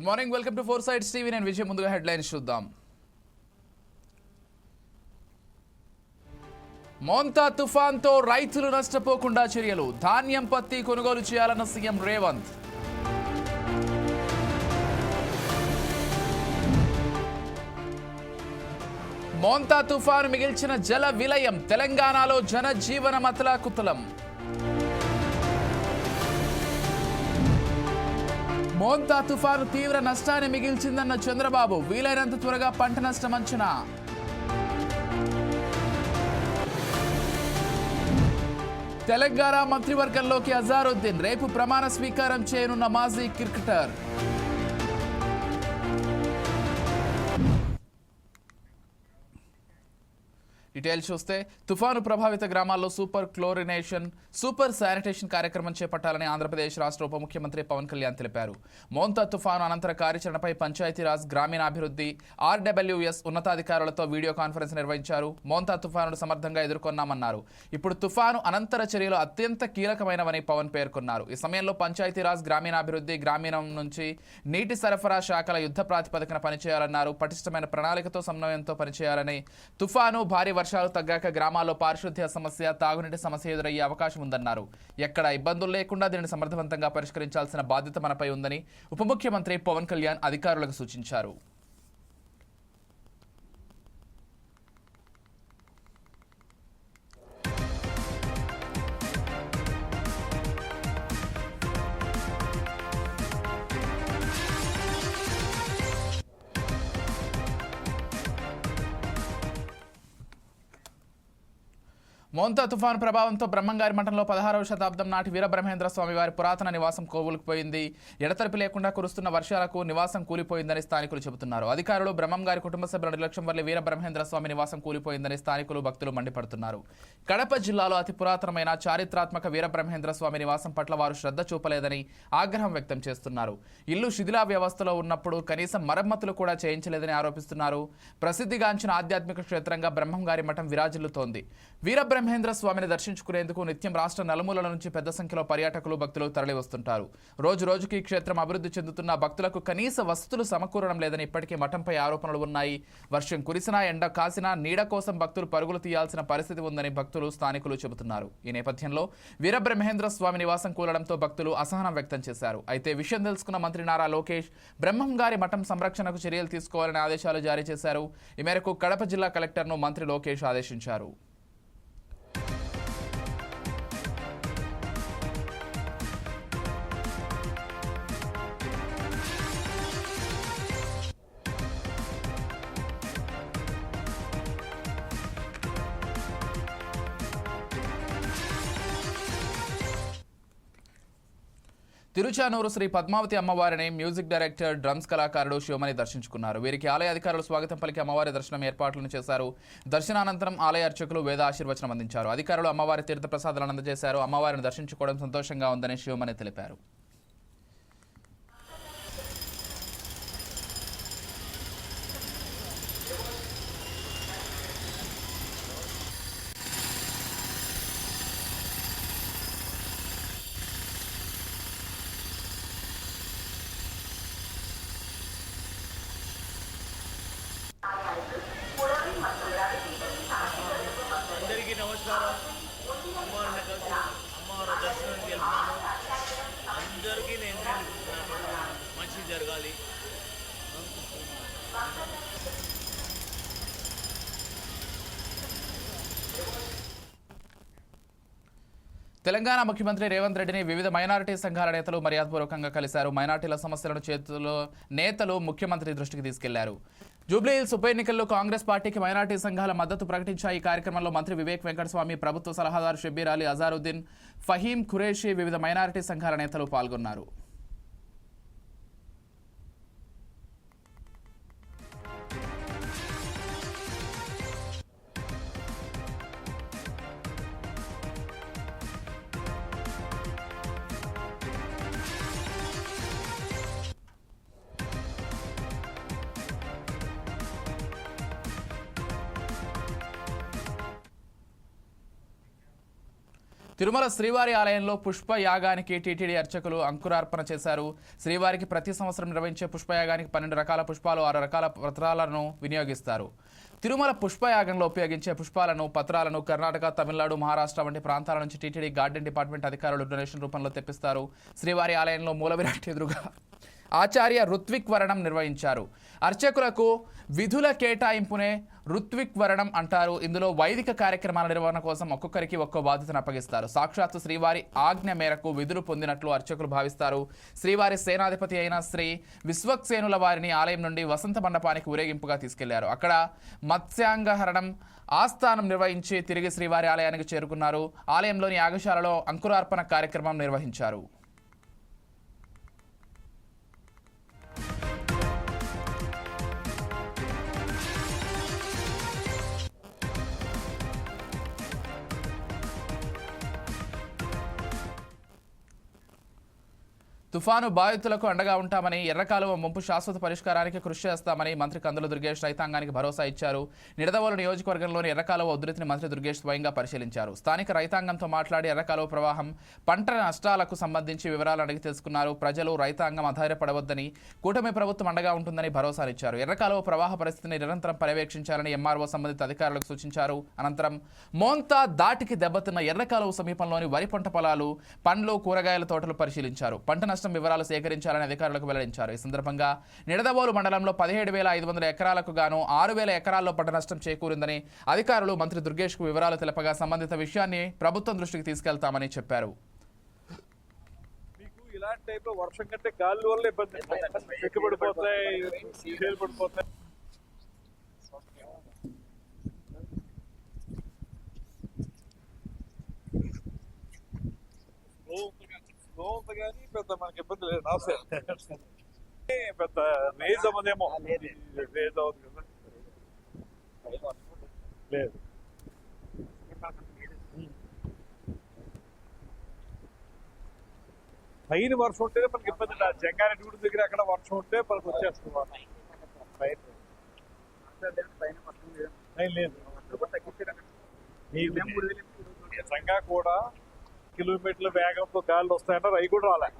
Good morning welcome to Four Sides TV నేను విజయ్. ముందుగా headlines చూద్దాం. మోంతా తుఫాన్తో రైతులు నష్టపోకుండా చర్యలు. ధాన్యం పత్తి కొనుగోలు చేయాలన్న సీఎం రేవంత్. మోంతా తుఫాను మిగిల్చిన జల విలయం. తెలంగాణలో జనజీవన మతలాకుతలం మోంతా తుఫాను తీవ్ర నష్టాన్ని మిగిల్చిందన్న చంద్రబాబు వీలైనంత త్వరగా పంట నష్టం అంచనా. తెలంగాణ మంత్రివర్గంలోకి అజారుద్దీన్ రేపు ప్రమాణ స్వీకారం చేయనున్న మాజీ క్రికెటర్. డీటెయిల్స్ చూస్తే తుఫాను ప్రభావిత గ్రామాల్లో సూపర్ క్లోరినేషన్ సూపర్ శానిటేషన్ కార్యక్రమం చేపట్టాలని ఆంధ్రప్రదేశ్ రాష్ట్ర ఉప ముఖ్యమంత్రి పవన్ కళ్యాణ్ తెలిపారు. మోంతా తుఫాను అనంతర కార్యాచరణపై పంచాయతీరాజ్ గ్రామీణాభివృద్ధి ఆర్డబ్ల్యూఎస్ ఉన్నతాధికారులతో వీడియో కాన్ఫరెన్స్ నిర్వహించారు. మోంతా తుఫాను సమర్థంగా ఎదుర్కొన్నామన్నారు. ఇప్పుడు తుఫాను అనంతర చర్యలు అత్యంత కీలకమైనవని పవన్ పేర్కొన్నారు. ఈ సమయంలో పంచాయతీరాజ్ గ్రామీణాభివృద్ధి గ్రామీణం నుంచి నీటి సరఫరా శాఖల యుద్ధ ప్రాతిపదికన పనిచేయాలన్నారు. పటిష్టమైన ప్రణాళికతో సమన్వయంతో పనిచేయాలని తుఫాను భారీ వర్షాలు తగ్గాక గ్రామాల్లో పారిశుద్ధ్య సమస్య తాగునీటి సమస్య ఎదురయ్యే అవకాశం ఉందన్నారు. ఎక్కడ ఇబ్బందులు లేకుండా దీనిని సమర్థవంతంగా పరిష్కరించాల్సిన బాధ్యత మనపై ఉందని ఉప ముఖ్యమంత్రి పవన్ కళ్యాణ్ అధికారులకు సూచించారు. మోంతా తుఫాను ప్రభావంతో బ్రహ్మంగారి మఠంలో పదహారవ శతాబ్దం నాటి వీరబ్రహ్మేంద్ర స్వామి వారి పురాతన నివాసం కోవులుకుపోయింది ఎడతెరిపి లేకుండా కురుస్తున్న వర్షాలకు నివాసం కూలిపోయిందని స్థానికులు చెబుతున్నారు. అధికారులు బ్రహ్మంగారి కుటుంబ సభ్యుల నిర్లక్ష్యం వల్ల వీరబ్రహ్మేంద్ర స్వామి నివాసం కూలిపోయిందని స్థానికులు భక్తులు మండిపడుతున్నారు. కడప జిల్లాలో అతి పురాతనమైన చారిత్రాత్మక వీరబ్రహ్మేంద్ర స్వామి నివాసం పట్ల వారు శ్రద్ధ చూపలేదని ఆగ్రహం వ్యక్తం చేస్తున్నారు. ఇల్లు శిథిలా వ్యవస్థలో ఉన్నప్పుడు కనీసం మరమ్మతులు కూడా చేయించలేదని ఆరోపిస్తున్నారు. ప్రసిద్ధిగాంచిన ఆధ్యాత్మిక క్షేత్రంగా బ్రహ్మంగారి మఠం విరాజిల్లుతోంది. బ్రహ్మేంద్ర స్వామిని దర్శించుకునేందుకు నిత్యం రాష్ట్ర నలుమూలల నుంచి పెద్ద సంఖ్యలో పర్యాటకులు భక్తులు తరలివస్తుంటారు. రోజు రోజుకి ఈ క్షేత్రం అభివృద్ధి చెందుతున్న భక్తులకు కనీస వసతులు సమకూరడం లేదని ఇప్పటికీ మఠంపై ఆరోపణలు ఉన్నాయి. వర్షం కురిసినా ఎండ కాసినా నీడ కోసం భక్తులు పరుగులు తీయాల్సిన పరిస్థితి ఉందని భక్తులు స్థానికులు చెబుతున్నారు. ఈ నేపథ్యంలో వీరబ్రహ్మేంద్ర స్వామి నివాసం కూలడంతో భక్తులు అసహనం వ్యక్తం చేశారు. అయితే విషయం తెలుసుకున్న మంత్రి నారా లోకేష్ బ్రహ్మం గారి మఠం సంరక్షణకు చర్యలు తీసుకోవాలని ఆదేశాలు జారీ చేశారు. ఈ మేరకు కడప జిల్లా కలెక్టర్ను మంత్రి లోకేష్ ఆదేశించారు. తిరుచానూరు శ్రీ పద్మావతి అమ్మవారిని మ్యూజిక్ డైరెక్టర్ డ్రమ్స్ కళాకారుడు శివమణి దర్శించుకున్నారు. వీరికి ఆలయ అధికారులు స్వాగతం పలికి అమ్మవారి దర్శనం ఏర్పాట్లను చేశారు. దర్శనానంతరం ఆలయ అర్చకులు వేద ఆశీర్వచనం అందించారు. అధికారులు అమ్మవారి తీర్థ ప్రసాదాలను అందజేశారు. అమ్మవారిని దర్శించుకోవడం సంతోషంగా ఉందని శివమణి తెలిపారు అందరికీ నమస్కారం అమ్మవారిని కలిసి అమ్మవారి దర్శనం వెళ్తున్నాను అందరికీ నేను తెలుపుతున్నాను మంచి జరగాలి తెలంగాణ ముఖ్యమంత్రి రేవంత్ రెడ్డిని వివిధ మైనారిటీ సంఘాల నేతలు మర్యాదపూర్వకంగా కలిశారు. మైనార్టీల సమస్యలను చేతుల్లో నేతలు ముఖ్యమంత్రి దృష్టికి తీసుకెళ్ళారు. జూబ్లీహిల్స్ ఉప ఎన్నికల్లో కాంగ్రెస్ పార్టీకి మైనార్టీ సంఘాల మద్దతు ప్రకటించాయి ఈ కార్యక్రమంలో మంత్రి వివేక్ వెంకటస్వామి ప్రభుత్వ సలహాదారు షబ్బీర్ అలీ అజారుద్దీన్ ఫహీం ఖురేషి వివిధ మైనారిటీ సంఘాల నేతలు పాల్గొన్నారు. తిరుమల శ్రీవారి ఆలయంలో పుష్ప యాగానికి టీటీడీ అర్చకులు అంకురార్పణ చేశారు. శ్రీవారికి ప్రతి సంవత్సరం నిర్వహించే పుష్పయాగానికి పన్నెండు రకాల పుష్పాలు ఆరు రకాల పత్రాలను వినియోగిస్తారు. తిరుమల పుష్పయాగంలో ఉపయోగించే పుష్పాలను పత్రాలను కర్ణాటక తమిళనాడు మహారాష్ట్ర వంటి ప్రాంతాల నుంచి టీటీడీ గార్డెన్ డిపార్ట్మెంట్ అధికారులు డొనేషన్ రూపంలో తెప్పిస్తారు. శ్రీవారి ఆలయంలో మూల విరాట్ ఎదురుగా ఆచార్య ఋత్విక్ వరణం నిర్వహించారు. అర్చకులకు విధుల కేటాయింపునే ఋత్విక్ వరణం అంటారు. ఇందులో వైదిక కార్యక్రమాల నిర్వహణ కోసం ఒక్కొక్కరికి ఒక్కో బాధ్యతను అప్పగిస్తారు. సాక్షాత్తు శ్రీవారి ఆజ్ఞ మేరకు విధులు పొందినట్లు అర్చకులు భావిస్తారు. శ్రీవారి సేనాధిపతి అయిన శ్రీ విశ్వక్సేనుల వారిని ఆలయం నుండి వసంత మండపానికి ఊరేగింపుగా తీసుకెళ్ళారు. అక్కడ మత్స్యాంగహరణం ఆస్థానం నిర్వహించి తిరిగి శ్రీవారి ఆలయానికి చేరుకున్నారు. ఆలయంలోని యాగశాలలో అంకురార్పణ కార్యక్రమం నిర్వహించారు. తుఫాను బాధితులకు అండగా ఉంటామని ఎర్రకాలువ ముంపు శాశ్వత పరిష్కారానికి కృషి చేస్తామని మంత్రి కందుల దుర్గేష్ రైతాంగానికి భరోసా ఇచ్చారు. నిడదవోలు నియోజకవర్గంలోని ఎర్రకాలువ ఉధృతిని మంత్రి దుర్గేష్ స్వయంగా పరిశీలించారు. స్థానిక రైతాంగంతో మాట్లాడి ఎర్రకాలువ ప్రవాహం పంట నష్టాలకు సంబంధించి వివరాలు అడిగి తెలుసుకున్నారు. ప్రజలు రైతాంగం ఆధారపడవద్దని కూటమి ప్రభుత్వం అండగా ఉంటుందని భరోసానిచ్చారు ఎర్రకాలువ ప్రవాహ పరిస్థితిని నిరంతరం పర్యవేక్షించాలని ఎంఆర్ఓ సంబంధిత అధికారులకు సూచించారు. అనంతరం మోంతా దాటికి దెబ్బతిన్న ఎర్రకాలువ సమీపంలోని వరి పంట పొలాలు పండ్లు కూరగాయల తోటలు పరిశీలించారు. పంట నష్టం వివరాలు సేకరించాలని అధికారులకు వెల్లడించారు. ఈ సందర్భంగా నిడదవోలు మండలంలో పదిహేడు వేల ఐదు వందల ఎకరాలకు గాను ఆరు వేల ఎకరాల్లో పంట నష్టం చేకూరిందని అధికారులు మంత్రి దుర్గేష్కు వివరాలు తెలపగా సంబంధిత విషయాన్ని ప్రభుత్వం దృష్టికి తీసుకెళ్తామని చెప్పారు. మీకు ఇలాంటి టైప్లో వర్షం కంటే గాలి వల్ల ఇబ్బంది. పడిపోతాయి స్లో ఉంది కానీ పెద్ద మనకి ఇబ్బంది లేదు నాసే పెద్ద రేజ్ అవ్వదేమో రేజ్ అవ్వదు కదా లేదు పైన వర్షం ఉంటేనే మనకి ఇబ్బంది లేదు జంగారెడ్డి గుడి దగ్గర అక్కడ వర్షం ఉంటే మనకు వచ్చేస్తుంది. పైన లేదు నిజంగా కూడా కిలోమీటర్ల వేగంతో గాలి వస్తాయంటే అవి కూడా రాలే.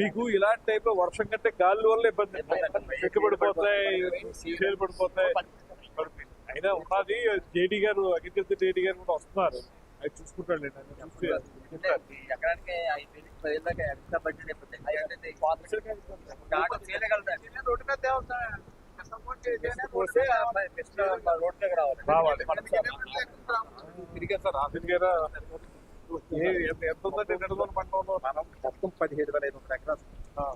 మీకు ఇలాంటి టైప్లో వర్షం కంటే గాలి వల్ల ఇబ్బంది. చెక్కుబడిపోతాయి చేలు పడిపోతాయి అయినా ఉన్నది జేడీ గారు అగ్రికల్చర్ జేడీ గారు కూడా వస్తున్నారు. అది చూసుకుంటాడు రావాలి. ఎంత ఉందంటే మండలంలో మొత్తం పదిహేడు వేల ఐదు వందల ఎకరాలు.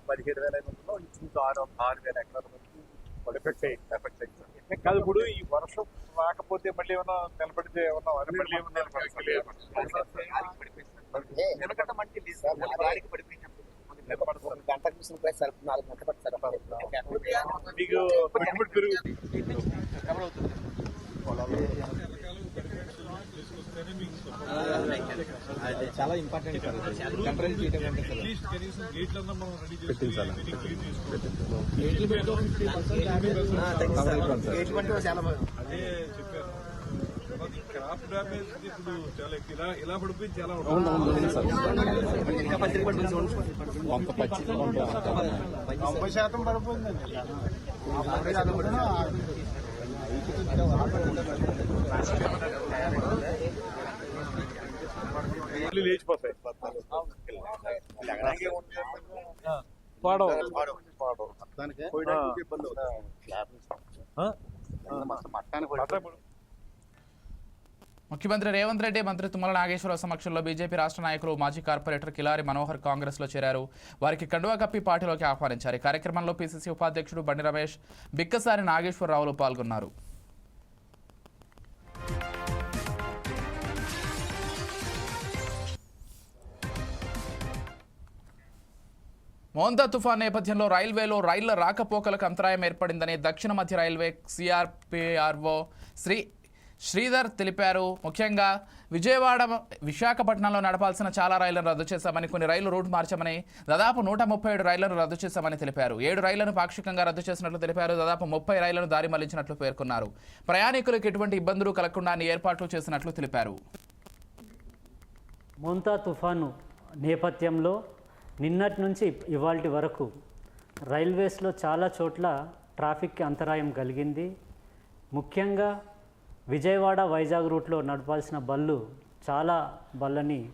పదిహేడు వేల ఐదు వందలు. ఇంచుమించు ఆరు ఆరు వేల ఎకరాల ఎఫెక్ట్ ఎఫెక్ట్. కాదు ఇప్పుడు ఈ వర్షం రాకపోతే మళ్ళీ ఏమన్నా నిలబడితే ఏమన్నా మళ్ళీ పడిపోయినప్పుడు పోయి నాలుగు గంటలు పట్టి సార్ మీకు పెట్టుబడి చాలా ఇంపార్టెంట్. కంట్రోల్ చేయడం అంటే. అదే చెప్పారు క్రాప్ డ్యామేజ్ ఇప్పుడు చాలా. ఇలా ఇలా పడిపోయి చాలా తొంభై శాతం పడిపోయిందండి. లేచిపోతాయి. పాడవు. ముఖ్యమంత్రి రేవంత్ రెడ్డి మంత్రి తుమ్మల నాగేశ్వరరావు సమక్షంలో బీజేపీ రాష్ట్ర నాయకులు మాజీ కార్పొరేటర్ కిలారి మనోహర్ కాంగ్రెస్లో చేరారు. వారికి కండువా కప్పి పార్టీలోకి ఆహ్వానించారు. ఈ కార్యక్రమంలో పీసీసీ ఉపాధ్యక్షుడు బండి రమేష్ బిక్కసారి నాగేశ్వరరావులు పాల్గొన్నారు. మోంతా తుఫాన్ నేపథ్యంలో రైల్వేలో రైళ్ళ రాకపోకలకు అంతరాయం ఏర్పడిందని దక్షిణ మధ్య రైల్వే సిఆర్పిఆర్ఓ శ్రీ శ్రీధర్ తెలిపారు. ముఖ్యంగా విజయవాడ విశాఖపట్నంలో నడపాల్సిన చాలా రైళ్ళను రద్దు చేశామని కొన్ని రైళ్ళు రూట్ మార్చామని దాదాపు నూట ముప్పై ఏడు రైళ్ళను రద్దు చేశామని తెలిపారు. ఏడు రైళ్ళను పాక్షికంగా రద్దు చేసినట్లు తెలిపారు. దాదాపు ముప్పై రైళ్ళను దారి మళ్ళించినట్లు పేర్కొన్నారు. ప్రయాణికులకు ఎటువంటి ఇబ్బందులు కలగకుండా ఏర్పాట్లు చేసినట్లు తెలిపారు. మోంతా తుఫాను నేపథ్యంలో నిన్నటి నుంచి ఇవాళ వరకు రైల్వేస్లో చాలా చోట్ల ట్రాఫిక్కి అంతరాయం కలిగింది. ముఖ్యంగా విజయవాడ వైజాగ్ రూట్లో నడపాల్సిన బళ్ళు చాలా బళ్ళని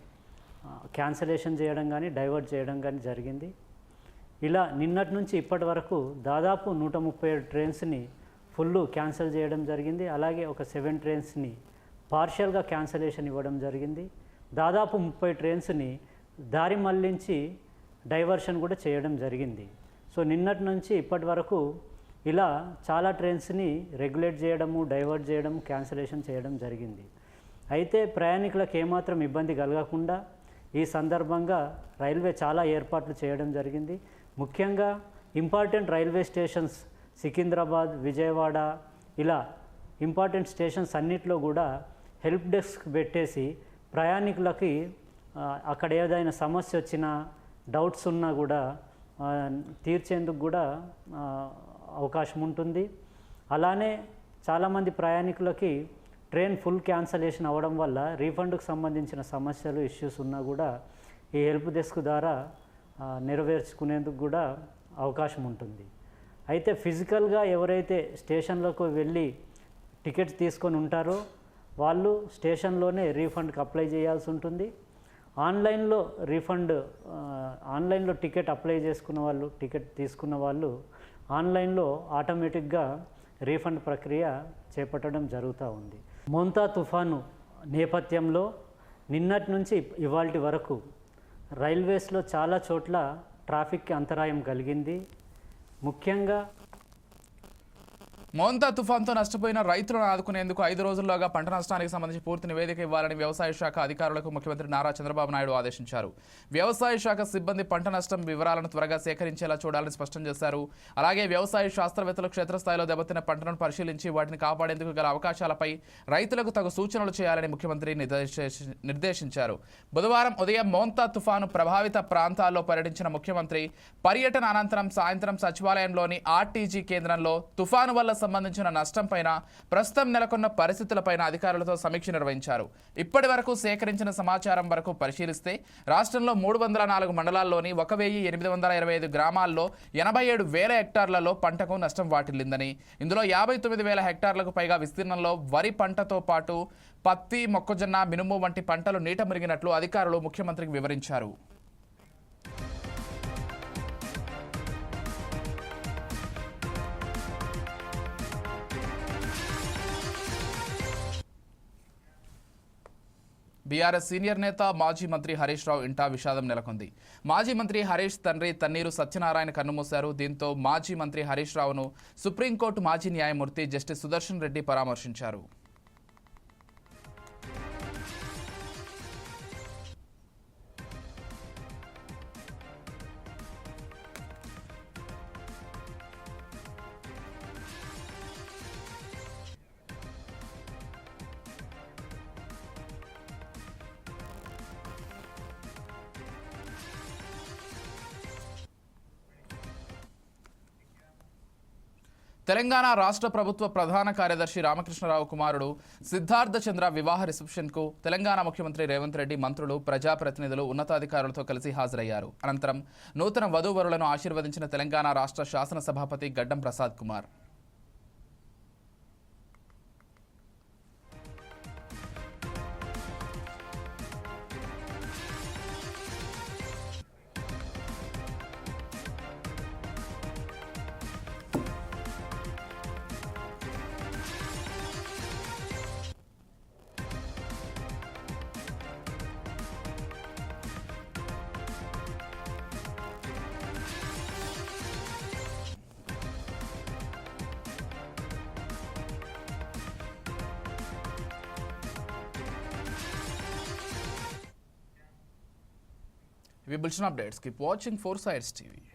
క్యాన్సలేషన్ చేయడం కానీ డైవర్ట్ చేయడం కానీ జరిగింది. ఇలా నిన్నటి నుంచి ఇప్పటి వరకు దాదాపు నూట ముప్పై ఏడు ట్రైన్స్ని ఫుల్ క్యాన్సిల్ చేయడం జరిగింది. అలాగే ఒక సెవెన్ ట్రైన్స్ని పార్షియల్గా క్యాన్సలేషన్ ఇవ్వడం జరిగింది. దాదాపు ముప్పై ట్రైన్స్ని దారి మళ్ళించి డైవర్షన్ కూడా చేయడం జరిగింది. సో నిన్నటి నుంచి ఇప్పటి వరకు ఇలా చాలా ట్రైన్స్ని రెగ్యులేట్ చేయడము డైవర్ట్ చేయడం క్యాన్సిలేషన్ చేయడం జరిగింది. అయితే ప్రయాణికులకు ఏమాత్రం ఇబ్బంది కలగకుండా ఈ సందర్భంగా రైల్వే చాలా ఏర్పాట్లు చేయడం జరిగింది. ముఖ్యంగా important railway stations Secunderabad Vijayawada ఇలా ఇంపార్టెంట్ స్టేషన్స్ అన్నిట్లో కూడా హెల్ప్ డెస్క్ పెట్టేసి ప్రయాణికులకి అక్కడ ఏదైనా సమస్య వచ్చినా డౌట్స్ ఉన్నా కూడా తీర్చేందుకు కూడా అవకాశం ఉంటుంది. అలానే చాలామంది ప్రయాణికులకి ట్రైన్ ఫుల్ క్యాన్సలేషన్ అవ్వడం వల్ల రీఫండ్కు సంబంధించిన సమస్యలు ఇష్యూస్ ఉన్నా కూడా ఈ హెల్ప్ డెస్క్ ద్వారా నెరవేర్చుకునేందుకు కూడా అవకాశం ఉంటుంది. అయితే ఫిజికల్గా ఎవరైతే స్టేషన్లకు వెళ్ళి టికెట్ తీసుకొని ఉంటారో వాళ్ళు స్టేషన్లోనే రీఫండ్కి అప్లై చేయాల్సి ఉంటుంది. ఆన్లైన్లో రీఫండ్ ఆన్లైన్లో టికెట్ అప్లై చేసుకున్న వాళ్ళు టికెట్ తీసుకున్న వాళ్ళు ఆన్లైన్లో ఆటోమేటిక్గా రీఫండ్ ప్రక్రియ చేపట్టడం జరుగుతూ ఉంది. మొంతా తుఫాను నేపథ్యంలో నిన్నటి నుంచి ఇవాళ వరకు రైల్వేస్లో చాలా చోట్ల ట్రాఫిక్కి అంతరాయం కలిగింది. ముఖ్యంగా మోంతా తుఫాన్తో నష్టపోయిన రైతులను ఆదుకునేందుకు ఐదు రోజుల్లోగా పంట నష్టానికి సంబంధించి పూర్తి నివేదిక ఇవ్వాలని వ్యవసాయ శాఖ అధికారులకు ముఖ్యమంత్రి నారా చంద్రబాబు నాయుడు ఆదేశించారు. వ్యవసాయ శాఖ సిబ్బంది పంట నష్టం వివరాలను త్వరగా సేకరించేలా చూడాలని స్పష్టం చేశారు. అలాగే వ్యవసాయ శాస్త్రవేత్తలు క్షేత్రస్థాయిలో దెబ్బతిన్న పంటలను పరిశీలించి వాటిని కాపాడేందుకు గల అవకాశాలపై రైతులకు తగు సూచనలు చేయాలని ముఖ్యమంత్రి నిర్దేశించారు. బుధవారం ఉదయం మోంతా తుఫాను ప్రభావిత ప్రాంతాల్లో పర్యటించిన ముఖ్యమంత్రి పర్యటన అనంతరం సాయంత్రం సచివాలయంలోని ఆర్టీజీ కేంద్రంలో తుఫాను వల్ల సంబంధించిన నష్టంపైన ప్రస్తుతం నెలకొన్న పరిస్థితులపైన అధికారులతో సమీక్ష నిర్వహించారు. ఇప్పటి వరకు సేకరించిన సమాచారం వరకు పరిశీలిస్తే రాష్ట్రంలో మూడు వందల నాలుగు మండలాల్లోని ఒక వెయ్యి ఎనిమిది వందల ఇరవై ఐదు గ్రామాల్లో ఎనభై ఏడు వేల హెక్టార్లలో పంటకు నష్టం వాటిల్లిందని ఇందులో యాభై తొమ్మిది వేల హెక్టార్లకు పైగా విస్తీర్ణంలో వరి పంటతో పాటు పత్తి మొక్కజొన్న మినుము వంటి పంటలు నీట మురిగినట్లు అధికారులు ముఖ్యమంత్రికి వివరించారు. బీఆర్ఎస్ సీనియర్ నేత మాజీ మంత్రి హరీష్ రావు ఇంటా విషాదం నెలకొంది. మాజీ మంత్రి హరీష్ తండ్రి తన్నీరు సత్యనారాయణ కన్నుమూశారు. దీంతో మాజీ మంత్రి హరీష్ రావును సుప్రీంకోర్టు మాజీ న్యాయమూర్తి జస్టిస్ సుదర్శన్ రెడ్డి పరామర్శించారు. తెలంగాణ రాష్ట్ర ప్రభుత్వ ప్రధాన కార్యదర్శి రామకృష్ణరావు కుమారుడు సిద్ధార్థ చంద్ర వివాహ రిసెప్షన్కు తెలంగాణ ముఖ్యమంత్రి రేవంత్ రెడ్డి మంత్రులు ప్రజాప్రతినిధులు ఉన్నతాధికారులతో కలిసి హాజరయ్యారు. అనంతరం నూతన వధూవరులను ఆశీర్వదించిన తెలంగాణ రాష్ట్ర శాసనసభాపతి గడ్డం Prasad Kumar. we built some updates, keep watching Foresights TV.